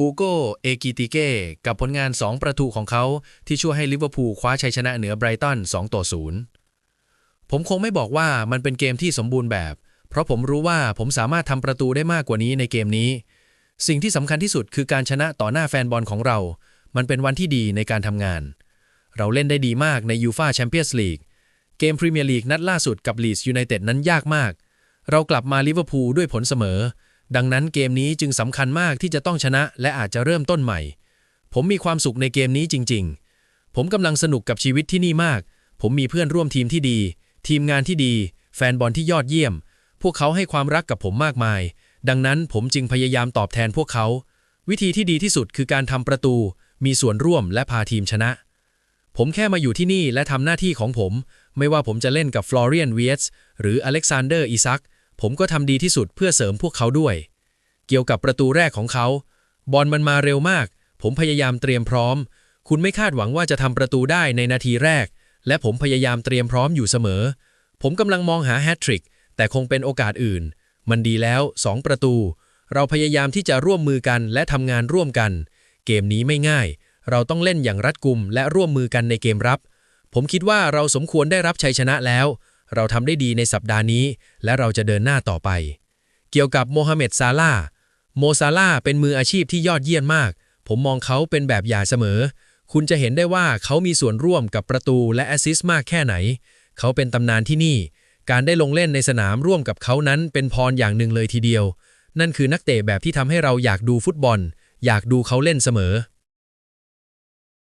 อูโกเอกิติเก้กับผลงาน 2 ประตูของเขาที่ช่วยให้ลิเวอร์พูลคว้าชัยชนะเหนือไบรตัน2ต่อ0ผมคงไม่บอกว่ามันเป็นเกมที่สมบูรณ์แบบ เพราะผมรู้ว่าผมสามารถทำประตูได้มากกว่านี้ในเกมนี้ สิ่งที่สำคัญที่สุดคือการชนะต่อหน้าแฟนบอลของเรา มันเป็นวันที่ดีในการทำงาน เราเล่นได้ดีมากในยูฟาแชมเปี้ยนส์ลีกเกมพรีเมียร์ลีกนัดล่าสุดกับลีสยูไนเต็ดนั้นยากมาก เรากลับมาลิเวอร์พูลด้วยผลเสมอ ดังนั้นเกมนี้จึงสำคัญมากที่จะต้องชนะและอาจจะเริ่มต้นใหม่ ผมมีความสุขในเกมนี้จริง ๆ ผมกำลังสนุกกับชีวิตที่นี่มาก ผมมีเพื่อนร่วมทีมที่ดี ทีมงานที่ดี แฟนบอลที่ยอดเยี่ยม พวกเขาให้ความรักกับผมมากมาย ดังนั้นผมจึงพยายามตอบแทนพวกเขา วิธีที่ดีที่สุดคือการทำประตู มีส่วนร่วมและพาทีมชนะ ผมแค่มาอยู่ที่นี่และทำหน้าที่ของผม ไม่ว่าผมจะเล่นกับฟลอเรียนเวียสหรืออเล็กซานเดอร์อิซัก ผมก็ทำดีที่สุดเพื่อเสริมพวกเขาด้วย เกี่ยวกับประตูแรกของเขา บอลมันมาเร็วมาก ผมพยายามเตรียมพร้อม คุณไม่คาดหวังว่าจะทำประตูได้ในนาทีแรก และผมพยายามเตรียมพร้อมอยู่เสมอ ผมกำลังมองหาแฮตทริก แต่คงเป็นโอกาสอื่น มันดีแล้ว 2 ประตู เราพยายามที่จะร่วมมือกันและทำงานร่วมกัน เกมนี้ไม่ง่าย เราต้องเล่นอย่างรัดกุมและร่วมมือกันในเกมรับ ผมคิดว่าเราสมควรได้รับชัยชนะแล้ว เราทำได้ดีในสัปดาห์นี้ และเราจะเดินหน้าต่อไป เกี่ยวกับโมฮัมเหม็ดซาลาห์โมซาลาห์เป็นมืออาชีพที่ยอดเยี่ยมมาก ผมมองเขาเป็นแบบอย่างเสมอ คุณจะเห็นได้ว่าเขามีส่วนร่วมกับประตูและแอสซิสต์มากแค่ไหน เขาเป็นตำนานที่นี่ การได้ลงเล่นในสนามร่วมกับเขานั้นเป็นพรอย่างหนึ่งเลยทีเดียว นั่นคือนักเตะแบบที่ทำให้เราอยากดูฟุตบอล อยากดูเขาเล่นเสมอ